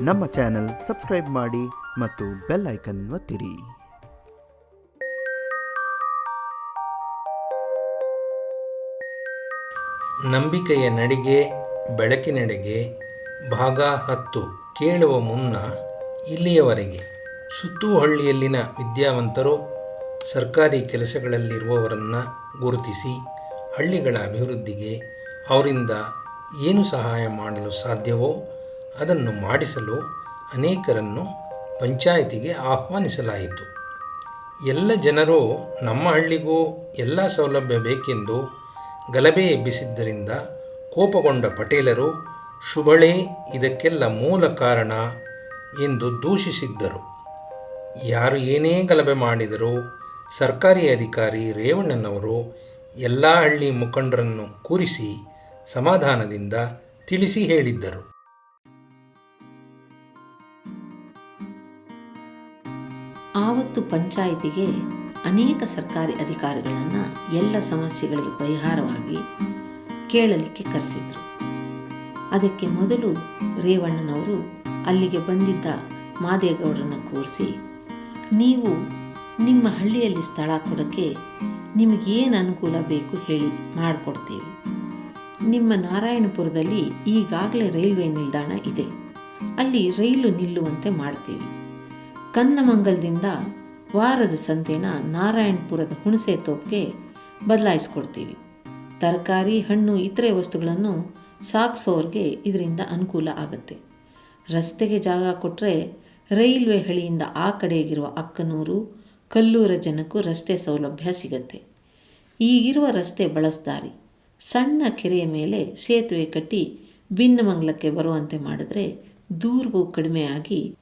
ನಮ್ಮ channel subscribe ಮಾಡಿ ಮತ್ತು ಬೆಲ್ ಐಕನ್ ಒತ್ತಿರಿ. ನಂಬಿಕೆಯ ನಡಿಗೆ, ಬೆಳಕಿನೆಡೆಗೆ, ಭಾಗ ಹತ್ತು, ಕೇಳುವ ಮುನ್ನ ಇಲ್ಲಿಯವರೆಗೆ. ಸುತ್ತುಹಳ್ಳಿಯಲ್ಲಿನ ವಿದ್ಯಾವಂತರು, ಸರ್ಕಾರಿ ಕೆಲಸಗಳಲ್ಲಿರುವವರನ್ನು ಗುರುತಿಸಿ, ಹಳ್ಳಿಗಳ ಅಭಿವೃದ್ಧಿಗೆ ಅವರಿಂದ ಏನು ಸಹಾಯ ಮಾಡಲು ಸಾಧ್ಯವೋ ಅದನ್ನು ಮಾಡಿಸಲು ಅನೇಕರನ್ನು ಪಂಚಾಯಿತಿಗೆ ಆಹ್ವಾನಿಸಲಾಯಿತು. ಎಲ್ಲ ಜನರು ನಮ್ಮ ಹಳ್ಳಿಗೂ ಎಲ್ಲ ಸೌಲಭ್ಯ ಬೇಕೆಂದು ಗಲಭೆ ಎಬ್ಬಿಸಿದ್ದರಿಂದ ಕೋಪಗೊಂಡ ಪಟೇಲರು, ಶುಭಳೆ, ಇದಕ್ಕೆಲ್ಲ ಮೂಲ ಕಾರಣ ಎಂದು ದೂಷಿಸಿದ್ದರು. ಯಾರು ಏನೇ ಗಲಭೆ ಮಾಡಿದರೂ ಸರ್ಕಾರಿ ಅಧಿಕಾರಿ ರೇವಣ್ಣನವರು ಎಲ್ಲ ಹಳ್ಳಿ ಮುಖಂಡರನ್ನು ಕೂರಿಸಿ ಸಮಾಧಾನದಿಂದ ತಿಳಿಸಿ ಹೇಳಿದ್ದರು. ಆವತ್ತು ಪಂಚಾಯಿತಿಗೆ ಅನೇಕ ಸರ್ಕಾರಿ ಅಧಿಕಾರಿಗಳನ್ನು ಎಲ್ಲ ಸಮಸ್ಯೆಗಳಿಗೆ ಪರಿಹಾರವಾಗಿ ಕೇಳಲಿಕ್ಕೆ ಕರೆಸಿದ್ರು. ಅದಕ್ಕೆ ಮೊದಲು ರೇವಣ್ಣನವರು ಅಲ್ಲಿಗೆ ಬಂದಿದ್ದ ಮಾದೇಗೌಡರನ್ನು ಕೂರಿಸಿ, ನೀವು ನಿಮ್ಮ ಹಳ್ಳಿಯಲ್ಲಿ ಸ್ಥಳ ಕೊಡೋಕ್ಕೆ ನಿಮಗೇನು ಅನುಕೂಲ ಬೇಕು ಹೇಳಿ ಮಾಡಿಕೊಡ್ತೀವಿ. ನಿಮ್ಮ ನಾರಾಯಣಪುರದಲ್ಲಿ ಈಗಾಗಲೇ ರೈಲ್ವೆ ನಿಲ್ದಾಣ ಇದೆ. ಅಲ್ಲಿ ರೈಲು ನಿಲ್ಲುವಂತೆ ಮಾಡ್ತೀವಿ. ಕನ್ನಮಂಗಲದಿಂದ ವಾರದ ಸಂತೆನ ನಾರಾಯಣಪುರದ ಹುಣಸೆ ತೋಪ್ಗೆ ಬದಲಾಯಿಸ್ಕೊಡ್ತೀವಿ ತರಕಾರಿ, ಹಣ್ಣು, ಇತರೆ ವಸ್ತುಗಳನ್ನು ಸಾಗಿಸೋರಿಗೆ ಇದರಿಂದ ಅನುಕೂಲ ಆಗುತ್ತೆ. ರಸ್ತೆಗೆ ಜಾಗ ಕೊಟ್ಟರೆ ರೈಲ್ವೆ ಹಳಿಯಿಂದ ಆ ಕಡೆಗಿರುವ ಅಕ್ಕನೂರು, ಕಲ್ಲೂರ ಜನಕ್ಕೂ ರಸ್ತೆ ಸೌಲಭ್ಯ ಸಿಗತ್ತೆ. ಈಗಿರುವ ರಸ್ತೆ ಬಳಸ್ದಾರಿ. ಸಣ್ಣ ಕೆರೆಯ ಮೇಲೆ ಸೇತುವೆ ಕಟ್ಟಿ ಭಿನ್ನಮಂಗಲಕ್ಕೆ ಬರುವಂತೆ ಮಾಡಿದ್ರೆ ದೂರವೂ ಕಡಿಮೆಯಾಗಿ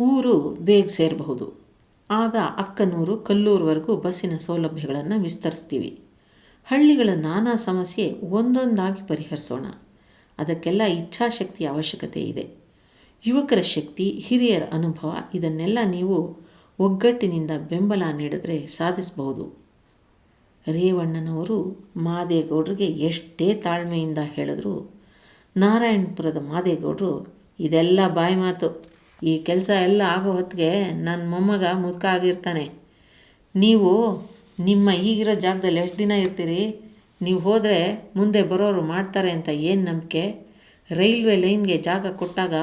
ಊರು ಬೇಗ ಸೇರಬಹುದು. ಆಗ ಅಕ್ಕನೂರು ಕಲ್ಲೂರುವರೆಗೂ ಬಸ್ಸಿನ ಸೌಲಭ್ಯಗಳನ್ನು ವಿಸ್ತರಿಸ್ತೀವಿ. ಹಳ್ಳಿಗಳ ನಾನಾ ಸಮಸ್ಯೆ ಒಂದೊಂದಾಗಿ ಪರಿಹರಿಸೋಣ. ಅದಕ್ಕೆಲ್ಲ ಇಚ್ಛಾಶಕ್ತಿಯ ಅವಶ್ಯಕತೆ ಇದೆ. ಯುವಕರ ಶಕ್ತಿ, ಹಿರಿಯರ ಅನುಭವ, ಇದನ್ನೆಲ್ಲ ನೀವು ಒಗ್ಗಟ್ಟಿನಿಂದ ಬೆಂಬಲ ನೀಡಿದ್ರೆ ಸಾಧಿಸಬಹುದು. ರೇವಣ್ಣನವರು ಮಾದೇಗೌಡರಿಗೆ ಎಷ್ಟೇ ತಾಳ್ಮೆಯಿಂದ ಹೇಳಿದ್ರು ನಾರಾಯಣಪುರದ ಮಾದೇಗೌಡರು ಇದೆಲ್ಲ ಬಾಯಿ ಮಾತು. ಈ ಕೆಲಸ ಎಲ್ಲ ಆಗೋ ಹೊತ್ತಿಗೆ ನನ್ನ ಮೊಮ್ಮಗ ಮುದುಕ ಆಗಿರ್ತಾನೆ. ನೀವು ನಿಮ್ಮ ಈಗಿರೋ ಜಾಗದಲ್ಲಿ ಎಷ್ಟು ದಿನ ಇರ್ತೀರಿ? ನೀವು ಹೋದರೆ ಮುಂದೆ ಬರೋರು ಮಾಡ್ತಾರೆ ಅಂತ ಏನು ನಂಬಿಕೆ? ರೈಲ್ವೆ ಲೈನ್ಗೆ ಜಾಗ ಕೊಟ್ಟಾಗ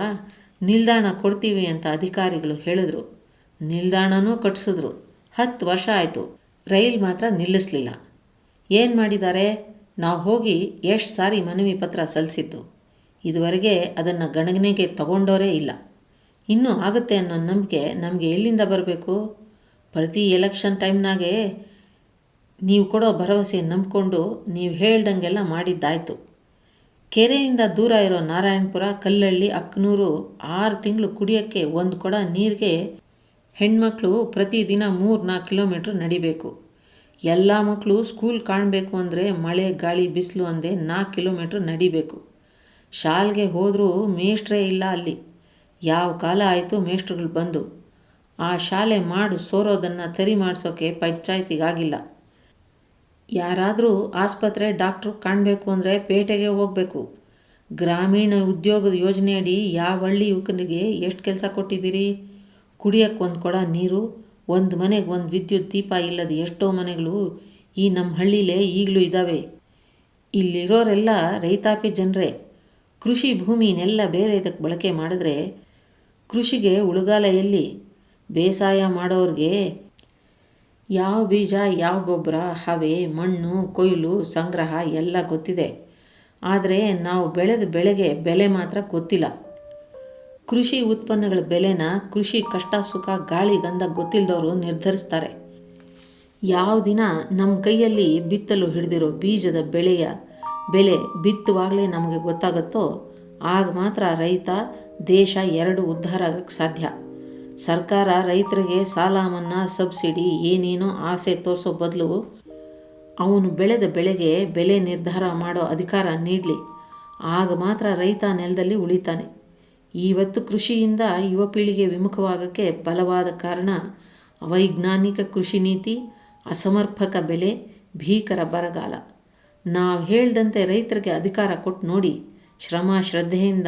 ನಿಲ್ದಾಣ ಕೊಡ್ತೀವಿ ಅಂತ ಅಧಿಕಾರಿಗಳು ಹೇಳಿದ್ರು. ನಿಲ್ದಾಣನೂ ಕಟ್ಟಿಸಿದ್ರು ಹತ್ತು ವರ್ಷ ಆಯಿತು. ರೈಲ್ ಮಾತ್ರ ನಿಲ್ಲಿಸಲಿಲ್ಲ. ಏನು ಮಾಡಿದ್ದಾರೆ? ನಾವು ಹೋಗಿ ಎಷ್ಟು ಸಾರಿ ಮನವಿ ಪತ್ರ ಸಲ್ಲಿಸಿದ್ದು ಇದುವರೆಗೆ ಅದನ್ನು ಗಣನೆಗೆ ತಗೊಂಡೋರೇ ಇಲ್ಲ. ಇನ್ನೂ ಆಗುತ್ತೆ ಅನ್ನೋ ನಂಬಿಕೆ ನಮಗೆ ಎಲ್ಲಿಂದ ಬರಬೇಕು? ಪ್ರತಿ ಎಲೆಕ್ಷನ್ ಟೈಮ್ನಾಗೆ ನೀವು ಕೊಡೋ ಭರವಸೆ ನಂಬಿಕೊಂಡು ನೀವು ಹೇಳ್ದಂಗೆಲ್ಲ ಮಾಡಿದ್ದಾಯಿತು. ಕೆರೆಯಿಂದ ದೂರ ಇರೋ ನಾರಾಯಣಪುರ, ಕಲ್ಲಳ್ಳಿ ಅಕ್ಕನೂರು ಆರು ತಿಂಗಳು ಕುಡಿಯೋಕ್ಕೆ ಒಂದು ಕೊಡ ನೀರಿಗೆ ಹೆಣ್ಮಕ್ಳು ಪ್ರತಿದಿನ ಮೂರು ನಾಲ್ಕು ಕಿಲೋಮೀಟ್ರ್ ನಡಿಬೇಕು. ಎಲ್ಲ ಮಕ್ಕಳು ಸ್ಕೂಲ್ ಕಾಣಬೇಕು ಅಂದರೆ ಮಳೆ, ಗಾಳಿ, ಬಿಸಿಲು ಅಂದೆ ನಾಲ್ಕು ಕಿಲೋಮೀಟ್ರ್ ನಡಿಬೇಕು. ಶಾಲೆಗೆ ಹೋದರೂ ಮೇಷ್ಟ್ರೇ ಇಲ್ಲ ಅಲ್ಲಿ. ಯಾವ ಕಾಲ ಆಯಿತು ಮೇಷ್ಟ್ರುಗಳು ಬಂದು, ಆ ಶಾಲೆ ಮಾಡು ಸೋರೋದನ್ನು ತರಿ ಮಾಡಿಸೋಕೆ ಪಂಚಾಯತಿಗಾಗಿಲ್ಲ. ಯಾರಾದರೂ ಆಸ್ಪತ್ರೆ ಡಾಕ್ಟ್ರು ಕಾಣಬೇಕು ಅಂದರೆ ಪೇಟೆಗೆ ಹೋಗಬೇಕು. ಗ್ರಾಮೀಣ ಉದ್ಯೋಗದ ಯೋಜನೆಯಡಿ ಯಾವ ಹಳ್ಳಿ ಯುವಕನಿಗೆ ಎಷ್ಟು ಕೆಲಸ ಕೊಟ್ಟಿದ್ದೀರಿ? ಕುಡಿಯೋಕ್ಕೆ ಒಂದು ಕೊಡ ನೀರು, ಒಂದು ಮನೆಗೆ ಒಂದು ವಿದ್ಯುತ್ ದೀಪ ಇಲ್ಲದ ಎಷ್ಟೋ ಮನೆಗಳು ಈ ನಮ್ಮ ಹಳ್ಳಿಲೇ ಈಗಲೂ ಇದ್ದಾವೆ ಇಲ್ಲಿರೋರೆಲ್ಲ ರೈತಾಪಿ ಜನರೇ. ಕೃಷಿ ಭೂಮಿನೆಲ್ಲ ಬೇರೆ ಇದಕ್ಕೆ ಬಳಕೆ ಮಾಡಿದ್ರೆ ಕೃಷಿಗೆ ಉಳುಗಾಲ ಎಲ್ಲಿ ಬೇಸಾಯ ಮಾಡೋರಿಗೆ ಯಾವ ಬೀಜ, ಯಾವ ಗೊಬ್ಬರ, ಹವೆ, ಮಣ್ಣು, ಕೊಯ್ಲು, ಸಂಗ್ರಹ ಎಲ್ಲ ಗೊತ್ತಿದೆ. ಆದರೆ ನಾವು ಬೆಳೆದ ಬೆಳೆಗೆ ಬೆಲೆ ಮಾತ್ರ ಗೊತ್ತಿಲ್ಲ. ಕೃಷಿ ಉತ್ಪನ್ನಗಳ ಬೆಲೆನ ಕೃಷಿ ಕಷ್ಟ, ಸುಖ, ಗಾಳಿ, ಗಂಧ ಗೊತ್ತಿಲ್ಲದವರು ನಿರ್ಧರಿಸ್ತಾರೆ. ಯಾವ ದಿನ ನಮ್ಮ ಕೈಯಲ್ಲಿ ಬಿತ್ತಲು ಹಿಡಿದಿರೋ ಬೀಜದ ಬೆಳೆಯ ಬೆಲೆ ಬಿತ್ತುವಾಗಲೇ ನಮಗೆ ಗೊತ್ತಾಗುತ್ತೋ, ಆಗ ಮಾತ್ರ ರೈತ ದೇಶ ಎರಡು ಉದ್ಧಾರ ಆಗಕ್ಕೆ ಸಾಧ್ಯ. ಸರ್ಕಾರ ರೈತರಿಗೆ ಸಾಲ ಮನ್ನಾ ಸಬ್ಸಿಡಿ ಏನೇನೋ ಆಸೆ ತೋರಿಸೋ ಬದಲು ಅವನು ಬೆಳೆದ ಬೆಳೆಗೆ ಬೆಲೆ ನಿರ್ಧಾರ ಮಾಡೋ ಅಧಿಕಾರ ನೀಡಲಿ. ಆಗ ಮಾತ್ರ ರೈತ ನೆಲದಲ್ಲಿ ಉಳಿತಾನೆ. ಇವತ್ತು ಕೃಷಿಯಿಂದ ಯುವ ಪೀಳಿಗೆ ವಿಮುಖವಾಗಕ್ಕೆ ಬಲವಾದ ಕಾರಣ ಅವೈಜ್ಞಾನಿಕ ಕೃಷಿ ನೀತಿ, ಅಸಮರ್ಪಕ ಬೆಲೆ, ಭೀಕರ ಬರಗಾಲ. ನಾವು ಹೇಳ್ದಂತೆ ರೈತರಿಗೆ ಅಧಿಕಾರ ಕೊಟ್ಟು ನೋಡಿ ಶ್ರಮ ಶ್ರದ್ಧೆಯಿಂದ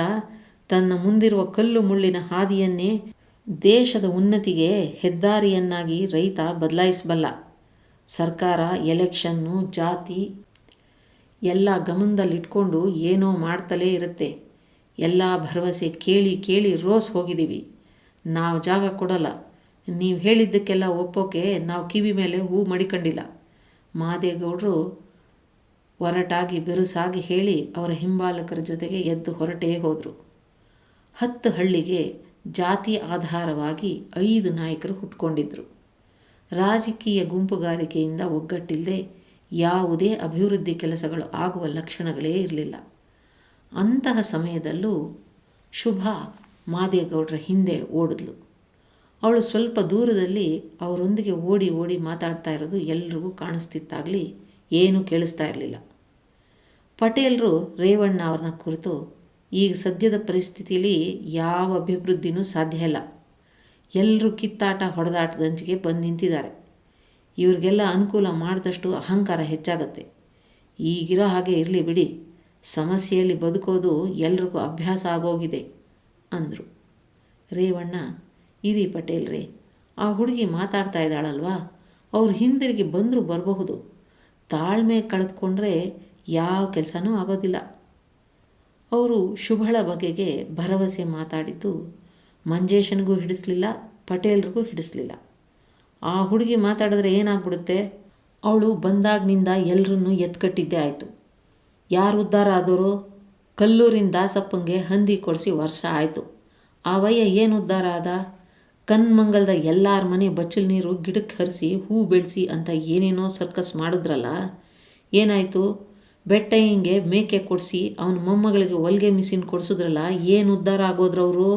ತನ್ನ ಮುಂದಿರುವ ಕಲ್ಲು ಮುಳ್ಳಿನ ಹಾದಿಯನ್ನೇ ದೇಶದ ಉನ್ನತಿಗೆ ಹೆದ್ದಾರಿಯನ್ನಾಗಿ ರೈತ ಬದಲಾಯಿಸಬಲ್ಲ. ಸರ್ಕಾರ, ಎಲೆಕ್ಷನ್ನು, ಜಾತಿ ಎಲ್ಲ ಗಮನದಲ್ಲಿಟ್ಕೊಂಡು ಏನೋ ಮಾಡ್ತಲೇ ಇರುತ್ತೆ. ಎಲ್ಲ ಭರವಸೆ ಕೇಳಿ ಕೇಳಿ ರೋಸ್ ಹೋಗಿದ್ದೀವಿ. ನಾವು ಜಾಗ ಕೊಡಲ್ಲ. ನೀವು ಹೇಳಿದ್ದಕ್ಕೆಲ್ಲ ಒಪ್ಪೋಕೆ ನಾವು ಕಿವಿ ಮೇಲೆ ಹೂ ಮಡಿಕೊಂಡಿಲ್ಲ. ಮಾದೇಗೌಡರು ಒರಟಾಗಿ ಬಿರುಸಾಗಿ ಹೇಳಿ ಅವರ ಹಿಂಬಾಲಕರ ಜೊತೆಗೆ ಎದ್ದು ಹೊರಟೇ ಹೋದರು. ಹತ್ತು ಹಳ್ಳಿಗೆ ಜಾತಿ ಆಧಾರವಾಗಿ ಐದು ನಾಯಕರು ಹುಟ್ಕೊಂಡಿದ್ದರು ರಾಜಕೀಯ ಗುಂಪುಗಾರಿಕೆಯಿಂದ ಒಗ್ಗಟ್ಟಿಲ್ಲದೆ ಯಾವುದೇ ಅಭಿವೃದ್ಧಿ ಕೆಲಸಗಳು ಆಗುವ ಲಕ್ಷಣಗಳೇ ಇರಲಿಲ್ಲ. ಅಂತಹ ಸಮಯದಲ್ಲೂ ಶುಭ ಮಾದೇಗೌಡರ ಹಿಂದೆ ಓಡಿದ್ಲು. ಅವಳು ಸ್ವಲ್ಪ ದೂರದಲ್ಲಿ ಅವರೊಂದಿಗೆ ಓಡಿ ಓಡಿ ಮಾತಾಡ್ತಾ ಇರೋದು ಎಲ್ರಿಗೂ ಕಾಣಿಸ್ತಿತ್ತಾಗಲಿ, ಏನೂ ಕೇಳಿಸ್ತಾ ಇರಲಿಲ್ಲ. ಪಟೇಲರು ರೇವಣ್ಣ ಅವ್ರನ್ನ ಕುರಿತು ಈಗ ಸದ್ಯದ ಪರಿಸ್ಥಿತಿಯಲ್ಲಿ ಯಾವ ಅಭಿವೃದ್ಧಿನೂ ಸಾಧ್ಯ ಇಲ್ಲ. ಎಲ್ಲರೂ ಕಿತ್ತಾಟ ಹೊಡೆದಾಟದಂಚಿಗೆ ಬಂದು ನಿಂತಿದ್ದಾರೆ. ಇವ್ರಿಗೆಲ್ಲ ಅನುಕೂಲ ಮಾಡಿದಷ್ಟು ಅಹಂಕಾರ ಹೆಚ್ಚಾಗತ್ತೆ. ಈಗಿರೋ ಹಾಗೆ ಇರಲಿ ಬಿಡಿ. ಸಮಸ್ಯೆಯಲ್ಲಿ ಬದುಕೋದು ಎಲ್ರಿಗೂ ಅಭ್ಯಾಸ ಆಗೋಗಿದೆ, ಅಂದರು. ರೇವಣ್ಣ, ಇರಿ ಪಟೇಲ್ರೇ ಆ ಹುಡುಗಿ ಮಾತಾಡ್ತಾ ಇದ್ದಾಳಲ್ವಾ? ಅವ್ರು ಹಿಂದಿರುಗಿ ಬಂದರೂ ಬರಬಹುದು. ತಾಳ್ಮೆ ಕಳೆದುಕೊಂಡ್ರೆ ಯಾವ ಕೆಲಸನೂ ಆಗೋದಿಲ್ಲ. ಅವರು ಶುಭಳ ಬಗೆಗೆ ಭರವಸೆ ಮಾತಾಡಿದ್ದು, ಮಂಜೇಶನಿಗೂ ಹಿಡಿಸ್ಲಿಲ್ಲ, ಪಟೇಲ್ರಿಗೂ ಹಿಡಿಸ್ಲಿಲ್ಲ. ಆ ಹುಡುಗಿ ಮಾತಾಡಿದ್ರೆ ಏನಾಗ್ಬಿಡುತ್ತೆ? ಅವಳು ಬಂದಾಗಿನಿಂದ ಎಲ್ಲರನ್ನೂ ಎತ್ಕಟ್ಟಿದ್ದೇ ಆಯಿತು. ಯಾರು ಉದ್ಧಾರ ಆದರೂ? ಕಲ್ಲೂರಿನ ದಾಸಪ್ಪಂಗೆ ಹಂದಿ ಕೊಡಿಸಿ ವರ್ಷ ಆಯಿತು. ಆ ವಯ್ಯ ಏನು ಉದ್ಧಾರ ಆದ? ಕನ್ಮಂಗಲದ ಎಲ್ಲರ ಮನೆ ಬಚ್ಚಲ್ ನೀರು ಗಿಡಕ್ಕೆ ಹರಿಸಿ ಹೂ ಬೆಳೆಸಿ ಅಂತ ಏನೇನೋ ಸರ್ಕಸ್ ಮಾಡಿದ್ರಲ್ಲ? ಏನಾಯಿತು? ಬೆಟ್ಟ ಹಿಂಗೆ ಮೇಕೆ ಕೊಡಿಸಿ ಅವನ ಮೊಮ್ಮಗಳಿಗೆ ಹೊಲಿಗೆ ಮಿಷಿನ್ ಕೊಡಿಸಿದ್ರಲ್ಲ, ಏನು ಉದ್ಧಾರ ಆಗೋದ್ರವರು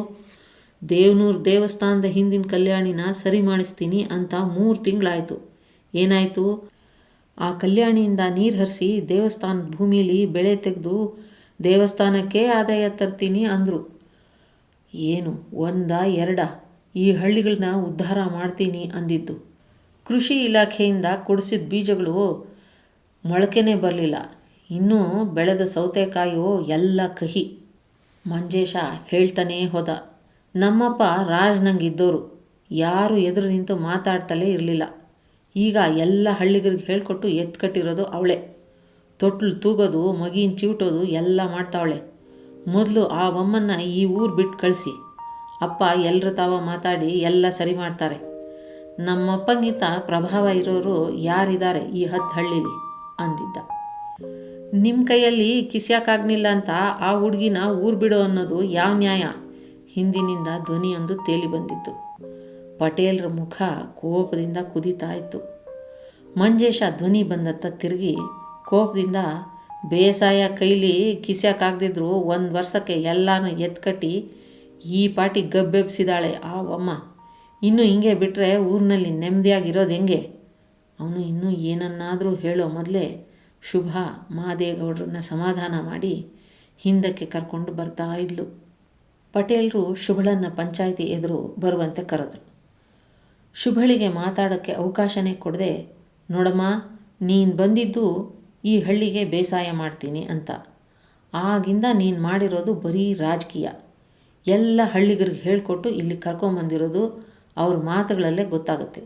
ದೇವನೂರು ದೇವಸ್ಥಾನದ ಹಿಂದಿನ ಕಲ್ಯಾಣಿನ ಸರಿ ಮಾಡಿಸ್ತೀನಿ ಅಂತ ಮೂರು ತಿಂಗಳಾಯಿತು. ಏನಾಯಿತು? ಆ ಕಲ್ಯಾಣಿಯಿಂದ ನೀರು ಹರಿಸಿ ದೇವಸ್ಥಾನದ ಭೂಮಿಲಿ ಬೆಳೆ ತೆಗೆದು ದೇವಸ್ಥಾನಕ್ಕೆ ಆದಾಯ ತರ್ತೀನಿ ಅಂದರು. ಏನು, ಒಂದ, ಎರಡ, ಈ ಹಳ್ಳಿಗಳನ್ನ ಉದ್ಧಾರ ಮಾಡ್ತೀನಿ ಅಂದಿದ್ದು. ಕೃಷಿ ಇಲಾಖೆಯಿಂದ ಕೊಡಿಸಿದ ಬೀಜಗಳು ಮೊಳಕೆನೇ ಬರಲಿಲ್ಲ. ಇನ್ನೂ ಬೆಳೆದ ಸೌತೆಕಾಯು ಎಲ್ಲ ಕಹಿ. ಮಂಜೇಶ ಹೇಳ್ತಾನೇ ಹೋದ, ನಮ್ಮಪ್ಪ ರಾಜ್ನಂಗಿದ್ದೋರು, ಯಾರು ಎದುರು ನಿಂತು ಮಾತಾಡ್ತಲೇ ಇರಲಿಲ್ಲ. ಈಗ ಎಲ್ಲ ಹಳ್ಳಿಗರಿಗೆ ಹೇಳ್ಕೊಟ್ಟು ಎತ್ಕಟ್ಟಿರೋದು ಅವಳೆ. ತೊಟ್ಲು ತೂಗೋದು, ಮಗಿನ ಚಿವುಟೋದು ಎಲ್ಲ ಮಾಡ್ತಾವಳೆ. ಮೊದಲು ಆ ಬೊಮ್ಮನ್ನ ಈ ಊರು ಬಿಟ್ಟು ಕಳಿಸಿ. ಅಪ್ಪ ಎಲ್ಲರ ತಾವ ಮಾತಾಡಿ ಎಲ್ಲ ಸರಿ ಮಾಡ್ತಾರೆ. ನಮ್ಮಪ್ಪಂಗಿಂತ ಪ್ರಭಾವ ಇರೋರು ಯಾರಿದ್ದಾರೆ ಈ ಹತ್ತು ಹಳ್ಳೀಲಿ? ಅಂದಿದ್ದ. ನಿಮ್ಮ ಕೈಯಲ್ಲಿ ಕಿಸ್ಯಾಕಾಗ್ಲಿಲ್ಲ ಅಂತ ಆ ಹುಡುಗಿನ ಊರು ಬಿಡೋ ಅನ್ನೋದು ಯಾವ ನ್ಯಾಯ? ಹಿಂದಿನಿಂದ ಧ್ವನಿಯೊಂದು ತೇಲಿ ಬಂದಿತ್ತು. ಪಟೇಲ್ರ ಮುಖ ಕೋಪದಿಂದ ಕುದೀತಾ ಇತ್ತು. ಮಂಜೇಶ ಧ್ವನಿ ಬಂದತ್ತ ತಿರುಗಿ ಕೋಪದಿಂದ, ಬೇಸಾಯ ಕೈಲಿ ಕಿಸ್ಯಾಕಾಗ್ದಿದ್ರು ಒಂದು ವರ್ಷಕ್ಕೆ ಎಲ್ಲನೂ ಎತ್ಕಟ್ಟಿ ಈ ಪಾಟಿ ಗಬ್ಬೆಬ್ಸಿದಾಳೆ ಆ ಅಮ್ಮ. ಇನ್ನು ಹಿಂಗೆ ಬಿಟ್ಟರೆ ಊರಿನಲ್ಲಿ ನೆಮ್ಮದಿಯಾಗಿರೋದು ಹೆಂಗೆ? ಅವನು ಇನ್ನೂ ಏನನ್ನಾದರೂ ಹೇಳೋ ಮೊದಲೇ ಶುಭ ಮಾದೇಗೌಡ್ರನ್ನ ಸಮಾಧಾನ ಮಾಡಿ ಹಿಂದಕ್ಕೆ ಕರ್ಕೊಂಡು ಬರ್ತಾ ಇದ್ಲು. ಪಟೇಲರು ಶುಭಳನ್ನ ಪಂಚಾಯಿತಿ ಎದುರು ಬರುವಂತೆ ಕರೆದರು. ಶುಭಳಿಗೆ ಮಾತಾಡೋಕ್ಕೆ ಅವಕಾಶನೇ ಕೊಡದೆ, ನೋಡಮ್ಮ, ನೀನು ಬಂದಿದ್ದು ಈ ಹಳ್ಳಿಗೆ ಬೇಸಾಯ ಮಾಡ್ತೀನಿ ಅಂತ. ಆಗಿಂದ ನೀನು ಮಾಡಿರೋದು ಬರೀ ರಾಜಕೀಯ. ಎಲ್ಲ ಹಳ್ಳಿಗರಿಗೆ ಹೇಳಿಕೊಟ್ಟು ಇಲ್ಲಿ ಕರ್ಕೊಂಬಂದಿರೋದು ಅವ್ರ ಮಾತುಗಳಲ್ಲೇ ಗೊತ್ತಾಗುತ್ತೆ.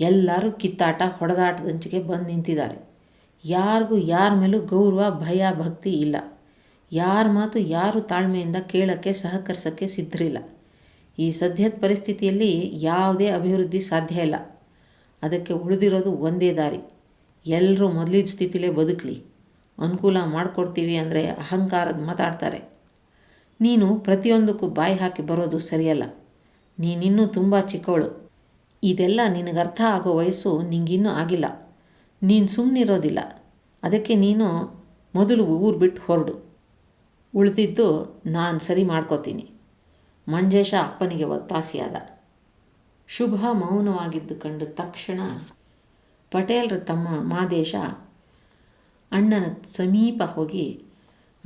ಎಲ್ಲರೂ ಕಿತ್ತಾಟ, ಹೊಡೆದಾಟದಂಚಿಗೆ ಬಂದು ನಿಂತಿದ್ದಾರೆ. ಯಾರಿಗೂ ಯಾರ ಮೇಲೂ ಗೌರವ, ಭಯ, ಭಕ್ತಿ ಇಲ್ಲ. ಯಾರ ಮಾತು ಯಾರು ತಾಳ್ಮೆಯಿಂದ ಕೇಳೋಕ್ಕೆ, ಸಹಕರಿಸೋಕ್ಕೆ ಸಿದ್ಧರಿಲ್ಲ. ಈ ಸದ್ಯದ ಪರಿಸ್ಥಿತಿಯಲ್ಲಿ ಯಾವುದೇ ಅಭಿವೃದ್ಧಿ ಸಾಧ್ಯ ಇಲ್ಲ. ಅದಕ್ಕೆ ಉಳಿದಿರೋದು ಒಂದೇ ದಾರಿ. ಎಲ್ಲರೂ ಮೊದಲಿನ ಸ್ಥಿತಿಲೇ ಬದುಕಲಿ. ಅನುಕೂಲ ಮಾಡಿಕೊಡ್ತೀವಿ ಅಂದರೆ ಅಹಂಕಾರದ ಮಾತಾಡ್ತಾರೆ ನೀನು ಪ್ರತಿಯೊಂದಕ್ಕೂ ಬಾಯಿ ಹಾಕಿ ಬರೋದು ಸರಿಯಲ್ಲ. ನೀನಿನ್ನೂ ತುಂಬ ಚಿಕ್ಕವಳು. ಇದೆಲ್ಲ ನಿನಗೆ ಅರ್ಥ ಆಗೋ ವಯಸ್ಸು ನಿಂಗಿನ್ನೂ ಆಗಿಲ್ಲ. ನೀನು ಸುಮ್ಮನಿರೋದಿಲ್ಲ ಅದಕ್ಕೆ ನೀನು ಮೊದಲು ಊರು ಬಿಟ್ಟು ಹೊರಡು. ಉಳಿದಿದ್ದು ನಾನು ಸರಿ ಮಾಡ್ಕೋತೀನಿ. ಮಂಜೇಶ ಅಪ್ಪನಿಗೆ ಒತ್ತಾಸೆಯಾದ. ಶುಭ ಮೌನವಾಗಿದ್ದು ಕಂಡು ತಕ್ಷಣ ಪಟೇಲ್ರ ತಮ್ಮ ಮಾದೇಶ ಅಣ್ಣನ ಸಮೀಪ ಹೋಗಿ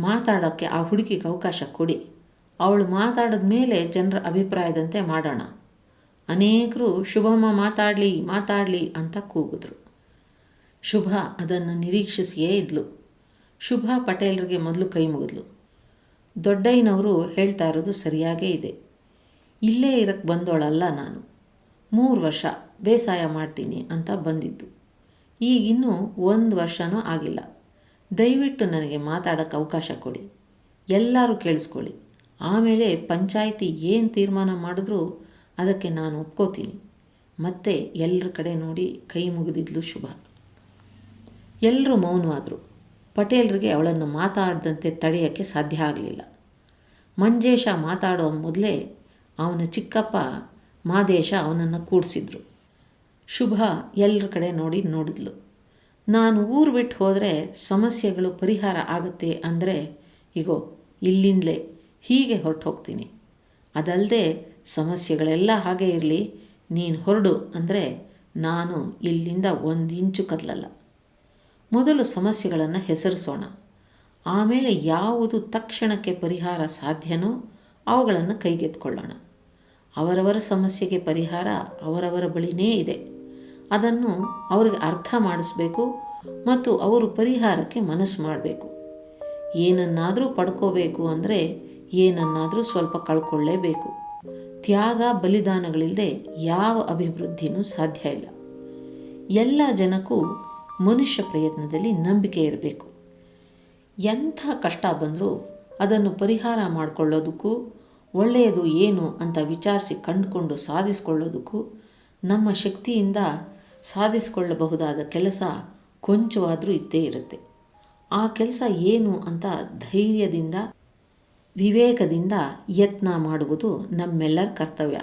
ಮಾತಾಡೋಕ್ಕೆ ಆ ಹುಡುಗಿಗೆ ಅವಕಾಶ ಕೊಡಿ. ಅವಳು ಮಾತಾಡಿದ ಮೇಲೆ ಜನರ ಅಭಿಪ್ರಾಯದಂತೆ ಮಾಡೋಣ. ಅನೇಕರು, ಶುಭಮ್ಮ, ಮಾತಾಡಲಿ ಮಾತಾಡಲಿ ಅಂತ ಕೂಗಿದ್ರು. ಶುಭ ಅದನ್ನು ನಿರೀಕ್ಷಿಸಿಯೇ ಇದ್ಲು. ಶುಭ ಪಟೇಲ್ರಿಗೆ ಮೊದಲು ಕೈ ಮುಗಿದ್ಲು. ದೊಡ್ಡಯ್ಯನವರು ಹೇಳ್ತಾ ಇರೋದು ಸರಿಯಾಗೇ ಇದೆ. ಇಲ್ಲೇ ಇರಕ್ಕೆ ಬಂದೋಳಲ್ಲ ನಾನು. ಮೂರು ವರ್ಷ ಬೇಸಾಯ ಮಾಡ್ತೀನಿ ಅಂತ ಬಂದಿದ್ದು. ಈಗಿನ್ನೂ ಒಂದು ವರ್ಷನೂ ಆಗಿಲ್ಲ. ದಯವಿಟ್ಟು ನನಗೆ ಮಾತಾಡೋಕ್ಕೆ ಅವಕಾಶ ಕೊಡಿ. ಎಲ್ಲರೂ ಕೇಳಿಸ್ಕೊಳ್ಳಿ. ಆಮೇಲೆ ಪಂಚಾಯಿತಿ ಏನು ತೀರ್ಮಾನ ಮಾಡಿದ್ರೂ ಅದಕ್ಕೆ ನಾನು ಒಪ್ಕೋತೀನಿ. ಮತ್ತೆ ಎಲ್ಲರ ಕಡೆ ನೋಡಿ ಕೈ ಮುಗಿದಿದ್ಲು ಶುಭ. ಎಲ್ಲರೂ ಮೌನವಾದರು. ಪಟೇಲ್ರಿಗೆ ಅವಳನ್ನು ಮಾತಾಡದಂತೆ ತಡೆಯೋಕ್ಕೆ ಸಾಧ್ಯ ಆಗಲಿಲ್ಲ. ಮಂಜೇಶ ಮಾತಾಡೋ ಮೊದಲೇ ಅವನ ಚಿಕ್ಕಪ್ಪ ಮಾದೇಶ ಅವನನ್ನು ಕೂಡಿಸಿದ್ರು. ಶುಭ ಎಲ್ಲರ ಕಡೆ ನೋಡಿ ನೋಡಿದ್ಲು. ನಾನು ಊರು ಬಿಟ್ಟು ಹೋದರೆ ಸಮಸ್ಯೆಗಳು ಪರಿಹಾರ ಆಗುತ್ತೆ ಅಂದರೆ, ಇಗೋ, ಇಲ್ಲಿಂದಲೇ ಹೀಗೆ ಹೊರಟು ಹೋಗ್ತೀನಿ ಅದಲ್ಲದೆ ಸಮಸ್ಯೆಗಳೆಲ್ಲ ಹಾಗೆ ಇರಲಿ, ನೀನು ಹೊರಡು ಅಂದರೆ ನಾನು ಇಲ್ಲಿಂದ ಒಂದು ಇಂಚು ಕದಲಲ್ಲ. ಮೊದಲು ಸಮಸ್ಯೆಗಳನ್ನು ಹೆಸರಿಸೋಣ. ಆಮೇಲೆ ಯಾವುದು ತಕ್ಷಣಕ್ಕೆ ಪರಿಹಾರ ಸಾಧ್ಯನೋ ಅವುಗಳನ್ನು ಕೈಗೆತ್ಕೊಳ್ಳೋಣ ಅವರವರ ಸಮಸ್ಯೆಗೆ ಪರಿಹಾರ ಅವರವರ ಬಳಿನೇ ಇದೆ. ಅದನ್ನು ಅವ್ರಿಗೆ ಅರ್ಥ ಮಾಡಿಸ್ಬೇಕು ಮತ್ತು ಅವರು ಪರಿಹಾರಕ್ಕೆ ಮನಸ್ಸು ಮಾಡಬೇಕು. ಏನನ್ನಾದರೂ ಪಡ್ಕೋಬೇಕು ಅಂದರೆ ಏನನ್ನಾದರೂ ಸ್ವಲ್ಪ ಕಳ್ಕೊಳ್ಳೇಬೇಕು. ತ್ಯಾಗ ಬಲಿದಾನಗಳಿಲ್ಲದೆ ಯಾವ ಅಭಿವೃದ್ಧಿನೂ ಸಾಧ್ಯ ಇಲ್ಲ. ಎಲ್ಲ ಜನಕ್ಕೂ ಮನುಷ್ಯ ಪ್ರಯತ್ನದಲ್ಲಿ ನಂಬಿಕೆ ಇರಬೇಕು. ಎಂಥ ಕಷ್ಟ ಬಂದರೂ ಅದನ್ನು ಪರಿಹಾರ ಮಾಡಿಕೊಳ್ಳೋದಕ್ಕೂ, ಒಳ್ಳೆಯದು ಏನು ಅಂತ ವಿಚಾರಿಸಿ ಕಂಡುಕೊಂಡು ಸಾಧಿಸಿಕೊಳ್ಳೋದಕ್ಕೂ, ನಮ್ಮ ಶಕ್ತಿಯಿಂದ ಸಾಧಿಸಿಕೊಳ್ಳಬಹುದಾದ ಕೆಲಸ ಕೊಂಚವಾದರೂ ಇದ್ದೇ ಇರುತ್ತೆ. ಆ ಕೆಲಸ ಏನು ಅಂತ ಧೈರ್ಯದಿಂದ, ವಿವೇಕದಿಂದ ಯತ್ನ ಮಾಡುವುದು ನಮ್ಮೆಲ್ಲರ ಕರ್ತವ್ಯ.